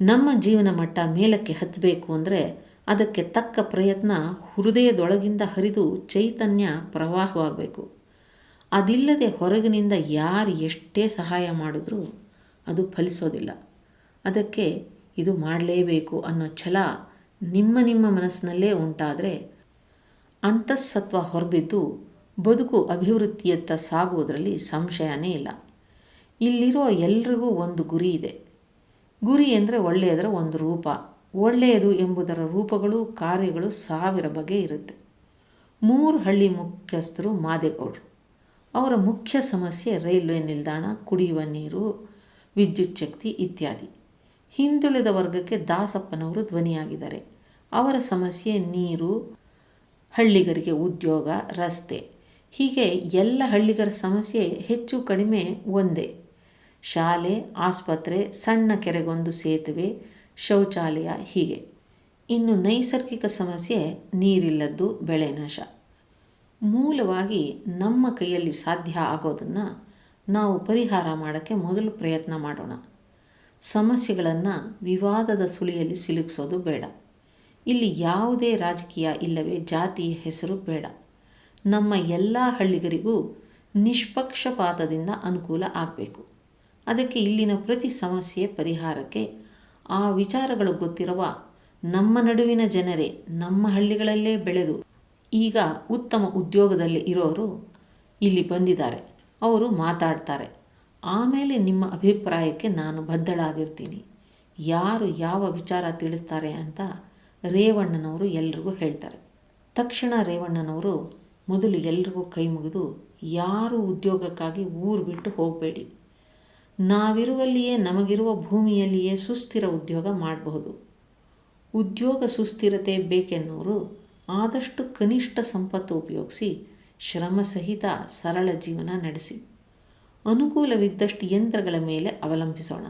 ನಮ್ಮ ಜೀವನ ಮಟ್ಟ ಮೇಲಕ್ಕೆ ಹತ್ತಬೇಕು ಅಂದರೆ ಅದಕ್ಕೆ ತಕ್ಕ ಪ್ರಯತ್ನ ಹೃದಯದೊಳಗಿಂದ ಹರಿದು ಚೈತನ್ಯ ಪ್ರವಾಹವಾಗಬೇಕು. ಅದಿಲ್ಲದೆ ಹೊರಗಿನಿಂದ ಯಾರು ಎಷ್ಟೇ ಸಹಾಯ ಮಾಡಿದ್ರೂ ಅದು ಫಲಿಸೋದಿಲ್ಲ. ಅದಕ್ಕೆ ಇದು ಮಾಡಲೇಬೇಕು ಅನ್ನೋ ಛಲ ನಿಮ್ಮ ನಿಮ್ಮ ಮನಸ್ಸಿನಲ್ಲೇ ಉಂಟಾದರೆ ಅಂತಃಸತ್ವ ಹೊರಬಿದ್ದು ಬದುಕು ಅಭಿವೃದ್ಧಿಯತ್ತ ಸಾಗುವುದರಲ್ಲಿ ಸಂಶಯನೇ ಇಲ್ಲ. ಇಲ್ಲಿರೋ ಎಲ್ರಿಗೂ ಒಂದು ಗುರಿ ಇದೆ. ಗುರಿ ಅಂದರೆ ಒಳ್ಳೆಯದರ ಒಂದು ರೂಪ. ಒಳ್ಳೆಯದು ಎಂಬುದರ ರೂಪಗಳು, ಕಾರ್ಯಗಳು ಸಾವಿರ ಬಗೆ ಇರುತ್ತೆ. ಮೂರು ಹಳ್ಳಿ ಮುಖ್ಯಸ್ಥರು ಮಾದೇಗೌಡರು. ಅವರ ಮುಖ್ಯ ಸಮಸ್ಯೆ ರೈಲ್ವೆ ನಿಲ್ದಾಣ, ಕುಡಿಯುವ ನೀರು, ವಿದ್ಯುತ್ ಶಕ್ತಿ ಇತ್ಯಾದಿ. ಹಿಂದುಳಿದ ವರ್ಗಕ್ಕೆ ದಾಸಪ್ಪನವರು ಧ್ವನಿಯಾಗಿದ್ದಾರೆ. ಅವರ ಸಮಸ್ಯೆ ನೀರು, ಹಳ್ಳಿಗರಿಗೆ ಉದ್ಯೋಗ, ರಸ್ತೆ. ಹೀಗೆ ಎಲ್ಲ ಹಳ್ಳಿಗರ ಸಮಸ್ಯೆ ಹೆಚ್ಚು ಕಡಿಮೆ ಒಂದೇ. ಶಾಲೆ, ಆಸ್ಪತ್ರೆ, ಸಣ್ಣ ಕೆರೆಗೊಂದು ಸೇತುವೆ ಶೌಚಾಲಯ ಹೀಗೆ. ಇನ್ನು ನೈಸರ್ಗಿಕ ಸಮಸ್ಯೆ ನೀರಿಲ್ಲದ್ದು ಬೆಳೆ ನಾಶ. ಮೂಲವಾಗಿ ನಮ್ಮ ಕೈಯಲ್ಲಿ ಸಾಧ್ಯ ಆಗೋದನ್ನು ನಾವು ಪರಿಹಾರ ಮಾಡೋಕ್ಕೆ ಮೊದಲು ಪ್ರಯತ್ನ ಮಾಡೋಣ. ಸಮಸ್ಯೆಗಳನ್ನು ವಿವಾದದ ಸುಳಿಯಲ್ಲಿ ಸಿಲುಕಿಸೋದು ಬೇಡ. ಇಲ್ಲಿ ಯಾವುದೇ ರಾಜಕೀಯ ಇಲ್ಲವೇ ಜಾತಿಯ ಹೆಸರು ಬೇಡ. ನಮ್ಮ ಎಲ್ಲ ಹಳ್ಳಿಗರಿಗೂ ನಿಷ್ಪಕ್ಷಪಾತದಿಂದ ಅನುಕೂಲ ಆಗಬೇಕು. ಅದಕ್ಕೆ ಇಲ್ಲಿನ ಪ್ರತಿ ಸಮಸ್ಯೆ ಪರಿಹಾರಕ್ಕೆ ಆ ವಿಚಾರಗಳು ಗೊತ್ತಿರುವ ನಮ್ಮ ನಡುವಿನ ಜನರೇ ನಮ್ಮ ಹಳ್ಳಿಗಳಲ್ಲೇ ಬೆಳೆದು ಈಗ ಉತ್ತಮ ಉದ್ಯೋಗದಲ್ಲಿ ಇರೋರು ಇಲ್ಲಿ ಬಂದಿದ್ದಾರೆ. ಅವರು ಮಾತಾಡ್ತಾರೆ. ಆಮೇಲೆ ನಿಮ್ಮ ಅಭಿಪ್ರಾಯಕ್ಕೆ ನಾನು ಬದ್ಧಳಾಗಿರ್ತೀನಿ. ಯಾರು ಯಾವ ವಿಚಾರ ತಿಳಿಸ್ತಾರೆ ಅಂತ ರೇವಣ್ಣನವರು ಎಲ್ರಿಗೂ ಹೇಳ್ತಾರೆ. ತಕ್ಷಣ ರೇವಣ್ಣನವರು ಮೊದಲು ಎಲ್ರಿಗೂ ಕೈ ಮುಗಿದು, ಯಾರು ಉದ್ಯೋಗಕ್ಕಾಗಿ ಊರು ಬಿಟ್ಟು ಹೋಗಬೇಡಿ. ನಾವಿರುವಲ್ಲಿಯೇ ನಮಗಿರುವ ಭೂಮಿಯಲ್ಲಿಯೇ ಸುಸ್ಥಿರ ಉದ್ಯೋಗ ಮಾಡಬಹುದು. ಉದ್ಯೋಗ ಸುಸ್ಥಿರತೆ ಬೇಕೆನ್ನೋರು ಆದಷ್ಟು ಕನಿಷ್ಠ ಸಂಪತ್ತು ಉಪಯೋಗಿಸಿ ಶ್ರಮಸಹಿತ ಸರಳ ಜೀವನ ನಡೆಸಿ. ಅನುಕೂಲವಿದ್ದಷ್ಟು ಯಂತ್ರಗಳ ಮೇಲೆ ಅವಲಂಬಿಸೋಣ.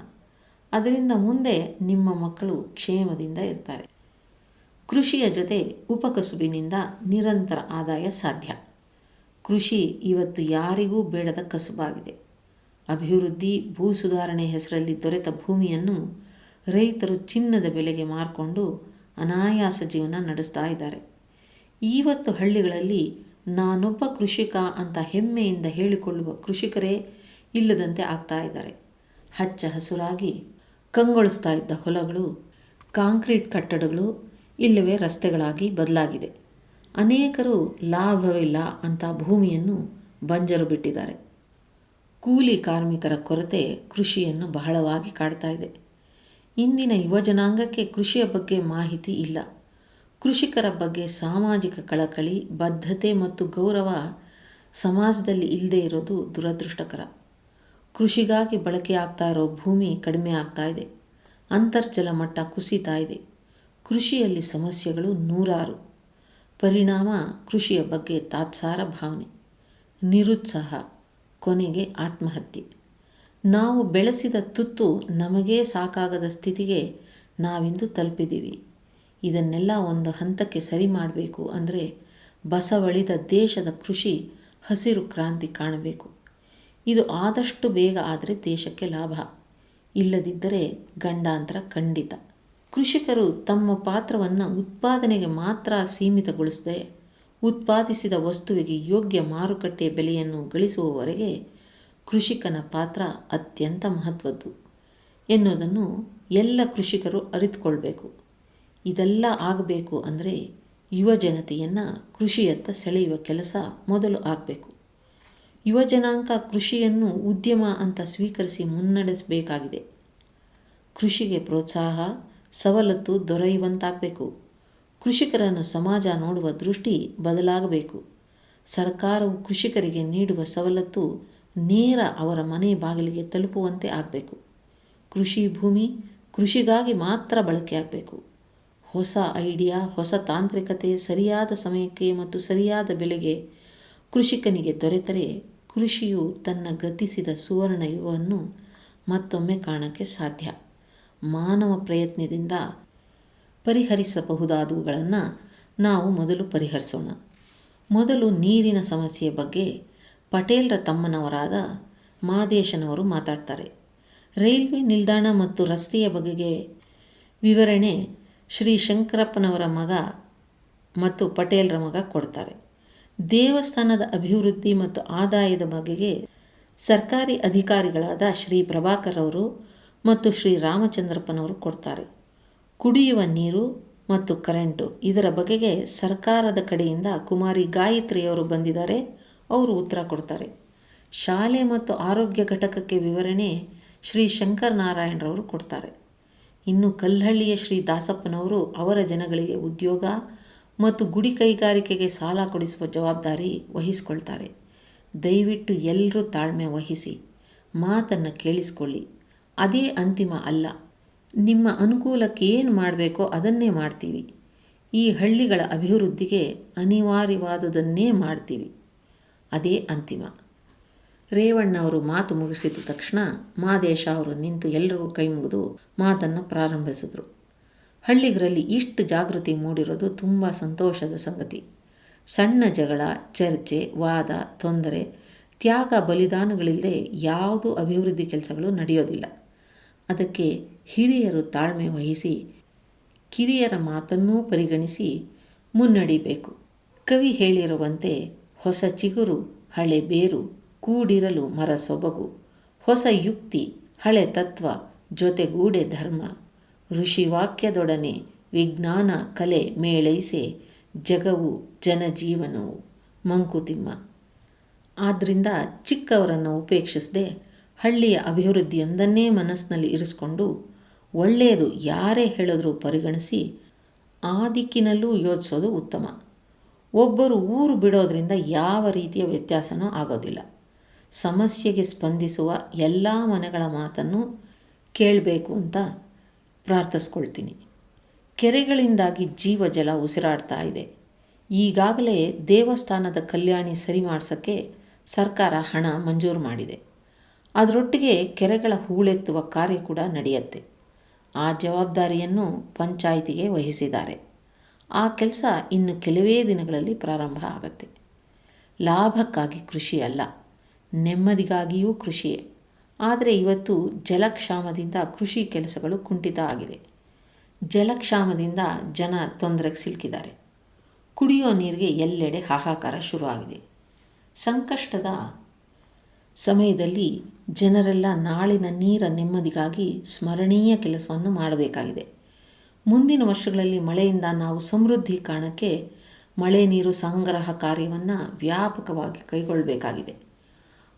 ಅದರಿಂದ ಮುಂದೆ ನಿಮ್ಮ ಮಕ್ಕಳು ಕ್ಷೇಮದಿಂದ ಇರ್ತಾರೆ. ಕೃಷಿಯ ಜೊತೆ ಉಪಕಸುಬಿನಿಂದ ನಿರಂತರ ಆದಾಯ ಸಾಧ್ಯ. ಕೃಷಿ ಇವತ್ತು ಯಾರಿಗೂ ಬೇಡದ ಕಸುಬಾಗಿದೆ. ಅಭಿವೃದ್ಧಿ, ಭೂ ಸುಧಾರಣೆ ಹೆಸರಲ್ಲಿ ದೊರೆತ ಭೂಮಿಯನ್ನು ರೈತರು ಚಿನ್ನದ ಬೆಲೆಗೆ ಮಾರಿಕೊಂಡು ಅನಾಯಾಸ ಜೀವನ ನಡೆಸ್ತಾ ಇದ್ದಾರೆ. ಇವತ್ತು ಹಳ್ಳಿಗಳಲ್ಲಿ ನಾನೊಬ್ಬ ಕೃಷಿಕ ಅಂತ ಹೆಮ್ಮೆಯಿಂದ ಹೇಳಿಕೊಳ್ಳುವ ಕೃಷಿಕರೇ ಇಲ್ಲದಂತೆ ಆಗ್ತಾ ಇದ್ದಾರೆ. ಹಚ್ಚ ಹಸುರಾಗಿ ಕಂಗೊಳಿಸ್ತಾ ಇದ್ದ ಹೊಲಗಳು, ಕಾಂಕ್ರೀಟ್ ಕಟ್ಟಡಗಳು ಇಲ್ಲವೇ ರಸ್ತೆಗಳಾಗಿ ಬದಲಾಗಿದೆ. ಅನೇಕರು ಲಾಭವಿಲ್ಲ ಅಂತ ಭೂಮಿಯನ್ನು ಬಂಜರು ಬಿಟ್ಟಿದ್ದಾರೆ. ಕೂಲಿ ಕಾರ್ಮಿಕರ ಕೊರತೆ ಕೃಷಿಯನ್ನು ಬಹಳವಾಗಿ ಕಾಡ್ತಾ ಇದೆ. ಇಂದಿನ ಯುವಜನಾಂಗಕ್ಕೆ ಕೃಷಿಯ ಬಗ್ಗೆ ಮಾಹಿತಿ ಇಲ್ಲ. ಕೃಷಿಕರ ಬಗ್ಗೆ ಸಾಮಾಜಿಕ ಕಳಕಳಿ, ಬದ್ಧತೆ ಮತ್ತು ಗೌರವ ಸಮಾಜದಲ್ಲಿ ಇಲ್ಲದೆ ಇರೋದು ದುರದೃಷ್ಟಕರ. ಕೃಷಿಗಾಗಿ ಬಳಕೆ ಆಗ್ತಾ ಇರೋ ಭೂಮಿ ಕಡಿಮೆ ಆಗ್ತಾ ಇದೆ. ಅಂತರ್ಜಲ ಮಟ್ಟ ಕುಸಿತಾ ಇದೆ. ಕೃಷಿಯಲ್ಲಿ ಸಮಸ್ಯೆಗಳು ನೂರಾರು. ಪರಿಣಾಮ ಕೃಷಿಯ ಬಗ್ಗೆ ತಾತ್ಸಾರ ಭಾವನೆ. ನಿರುತ್ಸಾಹ. ಕೊನೆಗೆ ಆತ್ಮಹತ್ಯೆ. ನಾವು ಬೆಳೆಸಿದ ತುತ್ತು ನಮಗೇ ಸಾಕಾಗದ ಸ್ಥಿತಿಗೆ ನಾವಿಂದು ತಲುಪಿದ್ದೀವಿ. ಇದನ್ನೆಲ್ಲ ಒಂದು ಹಂತಕ್ಕೆ ಸರಿ ಮಾಡಬೇಕು ಅಂದರೆ ಬಸವಳಿದ ದೇಶದ ಕೃಷಿ ಹಸಿರು ಕ್ರಾಂತಿ ಕಾಣಬೇಕು. ಇದು ಆದಷ್ಟು ಬೇಗ ಆದರೆ ದೇಶಕ್ಕೆ ಲಾಭ. ಇಲ್ಲದಿದ್ದರೆ ಗಂಡಾಂತರ ಖಂಡಿತ. ಕೃಷಿಕರು ತಮ್ಮ ಪಾತ್ರವನ್ನು ಉತ್ಪಾದನೆಗೆ ಮಾತ್ರ ಸೀಮಿತಗೊಳಿಸದೆ ಉತ್ಪಾದಿಸಿದ ವಸ್ತುವಿಗೆ ಯೋಗ್ಯ ಮಾರುಕಟ್ಟೆ ಬೆಲೆಯನ್ನು ಗಳಿಸುವವರೆಗೆ ಕೃಷಿಕನ ಪಾತ್ರ ಅತ್ಯಂತ ಮಹತ್ವದ್ದು ಎನ್ನುವುದನ್ನು ಎಲ್ಲ ಕೃಷಿಕರು ಅರಿತುಕೊಳ್ಬೇಕು. ಇದೆಲ್ಲ ಆಗಬೇಕು ಅಂದರೆ ಯುವ ಜನತೆಯನ್ನು ಕೃಷಿಯತ್ತ ಸೆಳೆಯುವ ಕೆಲಸ ಮೊದಲು ಆಗಬೇಕು. ಯುವ ಜನಾಂಗ ಕೃಷಿಯನ್ನು ಉದ್ಯಮ ಅಂತ ಸ್ವೀಕರಿಸಿ ಮುನ್ನಡೆಸಬೇಕಾಗಿದೆ. ಕೃಷಿಗೆ ಪ್ರೋತ್ಸಾಹ, ಸವಲತ್ತು ದೊರೆಯುವಂತಾಗಬೇಕು. ಕೃಷಿಕರನ್ನು ಸಮಾಜ ನೋಡುವ ದೃಷ್ಟಿ ಬದಲಾಗಬೇಕು. ಸರ್ಕಾರವು ಕೃಷಿಕರಿಗೆ ನೀಡುವ ಸವಲತ್ತು ನೇರ ಅವರ ಮನೆ ಬಾಗಿಲಿಗೆ ತಲುಪುವಂತೆ ಆಗಬೇಕು. ಕೃಷಿ ಭೂಮಿ ಕೃಷಿಗಾಗಿ ಮಾತ್ರ ಬಳಕೆಯಾಗಬೇಕು ಹೊಸ ಐಡಿಯಾ, ಹೊಸ ತಾಂತ್ರಿಕತೆ, ಸರಿಯಾದ ಸಮಯಕ್ಕೆ ಮತ್ತು ಸರಿಯಾದ ಬೆಲೆಗೆ ಕೃಷಿಕನಿಗೆ ದೊರೆತರೆ ಕೃಷಿಯು ತನ್ನ ಗತಿಸಿದ ಸುವರ್ಣ ಯುಗವನ್ನು ಮತ್ತೊಮ್ಮೆ ಕಾಣಕ್ಕೆ ಸಾಧ್ಯ. ಮಾನವ ಪ್ರಯತ್ನದಿಂದ ಪರಿಹರಿಸಬಹುದಾದವುಗಳನ್ನು ನಾವು ಮೊದಲು ಪರಿಹರಿಸೋಣ. ಮೊದಲು ನೀರಿನ ಸಮಸ್ಯೆಯ ಬಗ್ಗೆ ಪಟೇಲ್ರ ತಮ್ಮನವರಾದ ಮಾದೇಶನವರು ಮಾತಾಡ್ತಾರೆ. ರೈಲ್ವೆ ನಿಲ್ದಾಣ ಮತ್ತು ರಸ್ತೆಯ ಬಗೆಗೆ ವಿವರಣೆ ಶ್ರೀ ಶಂಕರಪ್ಪನವರ ಮಗ ಮತ್ತು ಪಟೇಲ್ರ ಮಗ ಕೊಡ್ತಾರೆ. ದೇವಸ್ಥಾನದ ಅಭಿವೃದ್ಧಿ ಮತ್ತು ಆದಾಯದ ಬಗೆಗೆ ಸರ್ಕಾರಿ ಅಧಿಕಾರಿಗಳಾದ ಶ್ರೀ ಪ್ರಭಾಕರ್ ಅವರು ಮತ್ತು ಶ್ರೀ ರಾಮಚಂದ್ರಪ್ಪನವರು ಕೊಡ್ತಾರೆ. ಕುಡಿಯುವ ನೀರು ಮತ್ತು ಕರೆಂಟು. ಇದರ ಬಗೆಗೆ ಸರ್ಕಾರದ ಕಡೆಯಿಂದ ಕುಮಾರಿ ಗಾಯತ್ರಿಯವರು ಬಂದಿದ್ದಾರೆ. ಅವರು ಉತ್ತರ ಕೊಡ್ತಾರೆ. ಶಾಲೆ ಮತ್ತು ಆರೋಗ್ಯ ಘಟಕಕ್ಕೆ ವಿವರಣೆ ಶ್ರೀ ಶಂಕರ್ ನಾರಾಯಣರವರು ಕೊಡ್ತಾರೆ. ಇನ್ನು ಕಲ್ಲಹಳ್ಳಿಯ ಶ್ರೀ ದಾಸಪ್ಪನವರು ಅವರ ಜನಗಳಿಗೆ ಉದ್ಯೋಗ ಮತ್ತು ಗುಡಿ ಕೈಗಾರಿಕೆಗೆ ಸಾಲ ಕೊಡಿಸುವ ಜವಾಬ್ದಾರಿ ವಹಿಸಿಕೊಳ್ತಾರೆ. ದಯವಿಟ್ಟು ಎಲ್ಲರೂ ತಾಳ್ಮೆ ವಹಿಸಿ ಮಾತನ್ನು ಕೇಳಿಸಿಕೊಳ್ಳಿ. ಅದೇ ಅಂತಿಮ ಅಲ್ಲ. ನಿಮ್ಮ ಅನುಕೂಲಕ್ಕೆ ಏನು ಮಾಡಬೇಕೋ ಅದನ್ನೇ ಮಾಡ್ತೀವಿ. ಈ ಹಳ್ಳಿಗಳ ಅಭಿವೃದ್ಧಿಗೆ ಅನಿವಾರ್ಯವಾದುದನ್ನೇ ಮಾಡ್ತೀವಿ. ಅದೇ ಅಂತಿಮ. ರೇವಣ್ಣ ಅವರು ಮಾತು ಮುಗಿಸಿದ ತಕ್ಷಣ ಮಾದೇಶ ಅವರು ನಿಂತು ಎಲ್ಲರಿಗೂ ಕೈ ಮುಗಿದು ಮಾತನ್ನು ಪ್ರಾರಂಭಿಸಿದರು. ಹಳ್ಳಿಗರಲ್ಲಿ ಇಷ್ಟು ಜಾಗೃತಿ ಮೂಡಿರೋದು ತುಂಬ ಸಂತೋಷದ ಸಂಗತಿ. ಸಣ್ಣ ಜಗಳ, ಚರ್ಚೆ, ವಾದ, ತೊಂದರೆ, ತ್ಯಾಗ, ಬಲಿದಾನಗಳಿಲ್ಲದೆ ಯಾವುದೂ ಅಭಿವೃದ್ಧಿ ಕೆಲಸಗಳು ನಡೆಯೋದಿಲ್ಲ. ಅದಕ್ಕೆ ಹಿರಿಯರು ತಾಳ್ಮೆ ವಹಿಸಿ, ಕಿರಿಯರ ಮಾತನ್ನೂ ಪರಿಗಣಿಸಿ ಮುನ್ನಡಿಬೇಕು. ಕವಿ ಹೇಳಿರುವಂತೆ, ಹೊಸ ಚಿಗುರು ಹಳೆ ಬೇರು ಕೂಡಿರಲು ಮರ ಸೊಬಗು ಹೊಸ ಯುಕ್ತಿ ಹಳೆ ತತ್ವ ಜೊತೆಗೂಡೆ ಧರ್ಮ ಋಷಿವಾಕ್ಯದೊಡನೆ ವಿಜ್ಞಾನ ಕಲೆ ಮೇಳೈಸೆ ಜಗವು ಜನಜೀವನವು ಮಂಕುತಿಮ್ಮ. ಆದ್ದರಿಂದ ಚಿಕ್ಕವರನ್ನು ಉಪೇಕ್ಷಿಸದೆ ಹಳ್ಳಿಯ ಅಭಿವೃದ್ಧಿಯೊಂದನ್ನೇ ಮನಸ್ಸಿನಲ್ಲಿ ಇರಿಸ್ಕೊಂಡು ಒಳ್ಳೆಯದು ಯಾರೇ ಹೇಳಿದ್ರೂ ಪರಿಗಣಿಸಿ ಆ ದಿಕ್ಕಿನಲ್ಲೂ ಯೋಚಿಸೋದು ಉತ್ತಮ. ಒಬ್ಬರು ಊರು ಬಿಡೋದ್ರಿಂದ ಯಾವ ರೀತಿಯ ವ್ಯತ್ಯಾಸನೂ ಆಗೋದಿಲ್ಲ. ಸಮಸ್ಯೆಗೆ ಸ್ಪಂದಿಸುವ ಎಲ್ಲ ಮನೆಗಳ ಮಾತನ್ನು ಕೇಳಬೇಕು ಅಂತ ಪ್ರಾರ್ಥಿಸ್ಕೊಳ್ತೀನಿ. ಕೆರೆಗಳಿಂದಾಗಿ ಜೀವ ಜಲ ಉಸಿರಾಡ್ತಾ ಇದೆ. ಈಗಾಗಲೇ ದೇವಸ್ಥಾನದ ಕಲ್ಯಾಣಿ ಸರಿ ಮಾಡಿಸೋಕ್ಕೆ ಸರ್ಕಾರ ಹಣ ಮಂಜೂರು ಮಾಡಿದೆ. ಅದರೊಟ್ಟಿಗೆ ಕೆರೆಗಳ ಹೂಳೆತ್ತುವ ಕಾರ್ಯ ಕೂಡ ನಡೆಯುತ್ತೆ. ಆ ಜವಾಬ್ದಾರಿಯನ್ನು ಪಂಚಾಯಿತಿಗೆ ವಹಿಸಿದ್ದಾರೆ. ಆ ಕೆಲಸ ಇನ್ನು ಕೆಲವೇ ದಿನಗಳಲ್ಲಿ ಪ್ರಾರಂಭ ಆಗುತ್ತೆ. ಲಾಭಕ್ಕಾಗಿ ಕೃಷಿ ಅಲ್ಲ ನೆಮ್ಮದಿಗಾಗಿಯೂ ಕೃಷಿಯೇ. ಆದರೆ ಇವತ್ತು ಜಲಕ್ಷಾಮದಿಂದ ಕೃಷಿ ಕೆಲಸಗಳು ಕುಂಠಿತ ಆಗಿದೆ. ಜಲಕ್ಷಾಮದಿಂದ ಜನ ತೊಂದರೆಗೆ ಸಿಲುಕಿದ್ದಾರೆ. ಕುಡಿಯೋ ನೀರಿಗೆ ಎಲ್ಲೆಡೆ ಹಾಹಾಕಾರ ಶುರುವಾಗಿದೆ. ಸಂಕಷ್ಟದ ಸಮಯದಲ್ಲಿ ಜನರೆಲ್ಲ ನಾಳಿನ ನೀರ ನೆಮ್ಮದಿಗಾಗಿ ಸ್ಮರಣೀಯ ಕೆಲಸವನ್ನು ಮಾಡಬೇಕಾಗಿದೆ. ಮುಂದಿನ ವರ್ಷಗಳಲ್ಲಿ ಮಳೆಯಿಂದ ನಾವು ಸಮೃದ್ಧಿ ಕಾರಣಕ್ಕೆ ಮಳೆ ನೀರು ಸಂಗ್ರಹ ಕಾರ್ಯವನ್ನು ವ್ಯಾಪಕವಾಗಿ ಕೈಗೊಳ್ಳಬೇಕಾಗಿದೆ.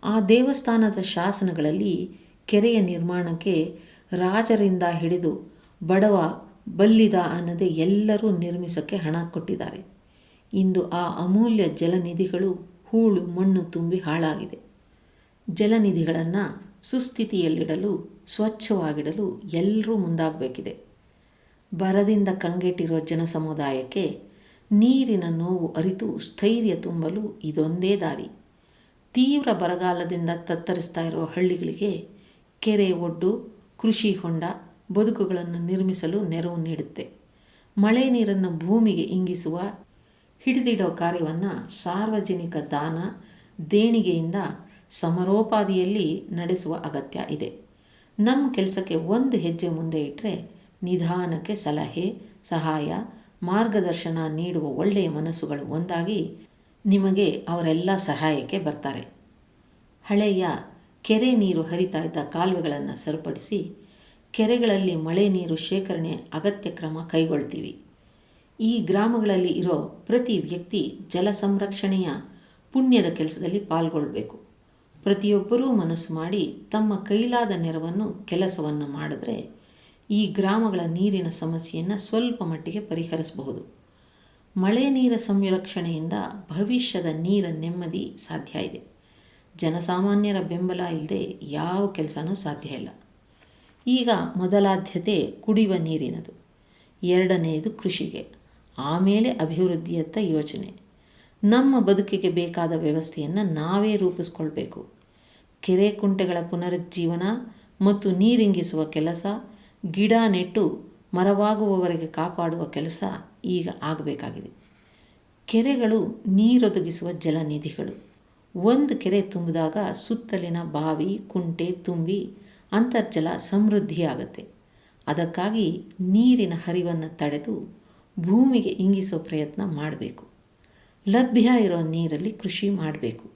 ಆ ದೇವಸ್ಥಾನದ ಶಾಸನಗಳಲ್ಲಿ ಕೆರೆಯ ನಿರ್ಮಾಣಕ್ಕೆ ರಾಜರಿಂದ ಹಿಡಿದು ಬಡವ ಬಲ್ಲಿದ ಅನ್ನದೇ ಎಲ್ಲರೂ ನಿರ್ಮಿಸೋಕ್ಕೆ ಹಣ ಕೊಟ್ಟಿದ್ದಾರೆ. ಇಂದು ಆ ಅಮೂಲ್ಯ ಜಲನಿಧಿಗಳು ಹೂಳು ಮಣ್ಣು ತುಂಬಿ ಹಾಳಾಗಿದೆ. ಜಲನಿಧಿಗಳನ್ನು ಸುಸ್ಥಿತಿಯಲ್ಲಿಡಲು, ಸ್ವಚ್ಛವಾಗಿಡಲು ಎಲ್ಲರೂ ಮುಂದಾಗಬೇಕಿದೆ. ಬರದಿಂದ ಕಂಗೆಟ್ಟಿರುವ ಜನಸಮುದಾಯಕ್ಕೆ ನೀರಿನ ನೋವು ಅರಿತು ಸ್ಥೈರ್ಯ ತುಂಬಲು ಇದೊಂದೇ ದಾರಿ. ತೀವ್ರ ಬರಗಾಲದಿಂದ ತತ್ತರಿಸ್ತಾ ಇರುವ ಹಳ್ಳಿಗಳಿಗೆ ಕೆರೆ ಒಡ್ಡು, ಕೃಷಿ ಹೊಂಡ, ಬದುಕುಗಳನ್ನು ನಿರ್ಮಿಸಲು ನೆರವು ನೀಡುತ್ತೆ. ಮಳೆ ನೀರನ್ನು ಭೂಮಿಗೆ ಇಂಗಿಸುವ, ಹಿಡಿದಿಡೋ ಕಾರ್ಯವನ್ನು ಸಾರ್ವಜನಿಕ ದಾನ, ದೇಣಿಗೆಯಿಂದ ಸಮರೋಪಾದಿಯಲ್ಲಿ ನಡೆಸುವ ಅಗತ್ಯ ಇದೆ. ನಮ್ಮ ಕೆಲಸಕ್ಕೆ ಒಂದು ಹೆಜ್ಜೆ ಮುಂದೆ ಇಟ್ಟರೆ ನಿಧಾನಕ್ಕೆ ಸಲಹೆ, ಸಹಾಯ, ಮಾರ್ಗದರ್ಶನ ನೀಡುವ ಒಳ್ಳೆಯ ಮನಸ್ಸುಗಳು ಒಂದಾಗಿ ನಿಮಗೆ ಅವರೆಲ್ಲ ಸಹಾಯಕ್ಕೆ ಬರ್ತಾರೆ. ಹಳೆಯ ಕೆರೆ ನೀರು ಹರಿತಾ ಇದ್ದ ಕಾಲುವೆಗಳನ್ನು ಸರಿಪಡಿಸಿ ಕೆರೆಗಳಲ್ಲಿ ಮಳೆ ನೀರು ಶೇಖರಣೆ ಅಗತ್ಯ ಕ್ರಮ ಕೈಗೊಳ್ತೀವಿ. ಈ ಗ್ರಾಮಗಳಲ್ಲಿ ಇರೋ ಪ್ರತಿ ವ್ಯಕ್ತಿ ಜಲ ಸಂರಕ್ಷಣೆಯ ಪುಣ್ಯದ ಕೆಲಸದಲ್ಲಿ ಪಾಲ್ಗೊಳ್ಬೇಕು. ಪ್ರತಿಯೊಬ್ಬರೂ ಮನಸ್ಸು ಮಾಡಿ ತಮ್ಮ ಕೈಲಾದ ನೆರವನ್ನು, ಕೆಲಸವನ್ನು ಮಾಡಿದ್ರೆ ಈ ಗ್ರಾಮಗಳ ನೀರಿನ ಸಮಸ್ಯೆಯನ್ನು ಸ್ವಲ್ಪ ಮಟ್ಟಿಗೆ ಪರಿಹರಿಸಬಹುದು. ಮಳೆ ನೀರ ಸಂರಕ್ಷಣೆಯಿಂದ ಭವಿಷ್ಯದ ನೀರ ನೆಮ್ಮದಿ ಸಾಧ್ಯ ಇದೆ. ಜನಸಾಮಾನ್ಯರ ಬೆಂಬಲ ಇಲ್ಲದೆ ಯಾವ ಕೆಲಸನೂ ಸಾಧ್ಯ ಇಲ್ಲ. ಈಗ ಮೊದಲಾದ್ಯತೆ ಕುಡಿಯುವ ನೀರಿನದು. ಎರಡನೆಯದು ಕೃಷಿಗೆ. ಆಮೇಲೆ ಅಭಿವೃದ್ಧಿಯತ್ತ ಯೋಚನೆ. ನಮ್ಮ ಬದುಕಿಗೆ ಬೇಕಾದ ವ್ಯವಸ್ಥೆಯನ್ನು ನಾವೇ ರೂಪಿಸ್ಕೊಳ್ಬೇಕು. ಕೆರೆ ಕುಂಟೆಗಳ ಪುನರುಜ್ಜೀವನ ಮತ್ತು ನೀರಿಂಗಿಸುವ ಕೆಲಸ, ಗಿಡ ನೆಟ್ಟು ಮರವಾಗುವವರೆಗೆ ಕಾಪಾಡುವ ಕೆಲಸ ಈಗ ಆಗಬೇಕಾಗಿದೆ. ಕೆರೆಗಳು ನೀರೊದಗಿಸುವ ಜಲನಿಧಿಗಳು. ಒಂದು ಕೆರೆ ತುಂಬಿದಾಗ ಸುತ್ತಲಿನ ಬಾವಿ, ಕುಂಟೆ ತುಂಬಿ ಅಂತರ್ಜಲ ಸಮೃದ್ಧಿಯಾಗುತ್ತೆ. ಅದಕ್ಕಾಗಿ ನೀರಿನ ಹರಿವನ್ನು ತಡೆದು ಭೂಮಿಗೆ ಇಂಗಿಸೋ ಪ್ರಯತ್ನ ಮಾಡಬೇಕು. ಲಭ್ಯ ಇರೋ ನೀರಲ್ಲಿ ಕೃಷಿ ಮಾಡಬೇಕು.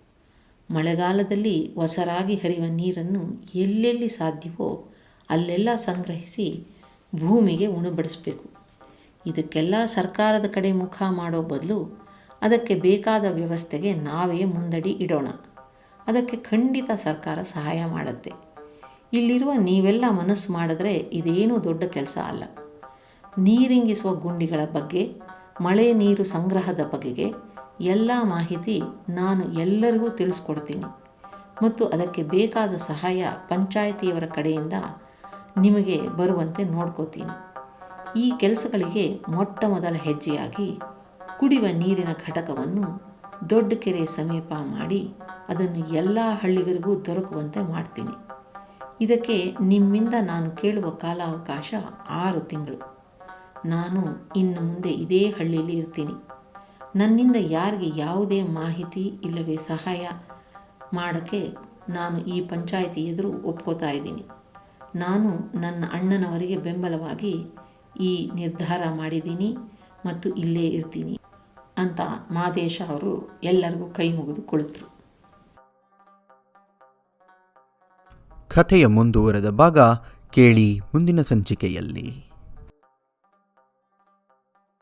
ಮಳೆಗಾಲದಲ್ಲಿ ಹೊಸರಾಗಿ ಹರಿಯುವ ನೀರನ್ನು ಎಲ್ಲೆಲ್ಲಿ ಸಾಧ್ಯವೋ ಅಲ್ಲೆಲ್ಲ ಸಂಗ್ರಹಿಸಿ ಭೂಮಿಗೆ ಉಣಬಡಿಸಬೇಕು. ಇದಕ್ಕೆಲ್ಲ ಸರ್ಕಾರದ ಕಡೆ ಮುಖ ಮಾಡೋ ಬದಲು ಅದಕ್ಕೆ ಬೇಕಾದ ವ್ಯವಸ್ಥೆಗೆ ನಾವೇ ಮುಂದಡಿ ಇಡೋಣ. ಅದಕ್ಕೆ ಖಂಡಿತ ಸರ್ಕಾರ ಸಹಾಯ ಮಾಡುತ್ತೆ. ಇಲ್ಲಿರುವ ನೀವೆಲ್ಲ ಮನಸ್ಸು ಮಾಡಿದ್ರೆ ಇದೇನೂ ದೊಡ್ಡ ಕೆಲಸ ಅಲ್ಲ. ನೀರಿಂಗಿಸುವ ಗುಂಡಿಗಳ ಬಗ್ಗೆ, ಮಳೆ ನೀರು ಸಂಗ್ರಹದ ಬಗೆಗೆ ಎಲ್ಲ ಮಾಹಿತಿ ನಾನು ಎಲ್ಲರಿಗೂ ತಿಳಿಸ್ಕೊಡ್ತೀನಿ. ಮತ್ತು ಅದಕ್ಕೆ ಬೇಕಾದ ಸಹಾಯ ಪಂಚಾಯಿತಿಯವರ ಕಡೆಯಿಂದ ನಿಮಗೆ ಬರುವಂತೆ ನೋಡ್ಕೋತೀನಿ. ಈ ಕೆಲಸಗಳಿಗೆ ಮೊಟ್ಟ ಮೊದಲ ಹೆಜ್ಜೆಯಾಗಿ ಕುಡಿಯುವ ನೀರಿನ ಘಟಕವನ್ನು ದೊಡ್ಡ ಕೆರೆ ಸಮೀಪ ಮಾಡಿ ಅದನ್ನು ಎಲ್ಲ ಹಳ್ಳಿಗರಿಗೂ ದೊರಕುವಂತೆ ಮಾಡ್ತೀನಿ. ಇದಕ್ಕೆ ನಿಮ್ಮಿಂದ ನಾನು ಕೇಳುವ ಕಾಲಾವಕಾಶ ಆರು ತಿಂಗಳು. ನಾನು ಇನ್ನು ಮುಂದೆ ಇದೇ ಹಳ್ಳಿಯಲ್ಲಿ ಇರ್ತೀನಿ. ನನ್ನಿಂದ ಯಾರಿಗೆ ಯಾವುದೇ ಮಾಹಿತಿ ಇಲ್ಲವೇ ಸಹಾಯ ಮಾಡೋಕ್ಕೆ ನಾನು ಈ ಪಂಚಾಯಿತಿ ಎದುರು ಒಪ್ಕೋತಾ ಇದ್ದೀನಿ. ನಾನು ನನ್ನ ಅಣ್ಣನವರಿಗೆ ಬೆಂಬಲವಾಗಿ ಈ ನಿರ್ಧಾರ ಮಾಡಿದ್ದೀನಿ ಮತ್ತು ಇಲ್ಲೇ ಇರ್ತೀನಿ ಅಂತ ಮಾದೇಶ ಅವರು ಎಲ್ಲರಿಗೂ ಕೈ ಮುಗಿದು ಕುಳಿತರು ಕಥೆಯ ಮುಂದುವರೆದ ಭಾಗ ಕೇಳಿ ಮುಂದಿನ ಸಂಚಿಕೆಯಲ್ಲಿ.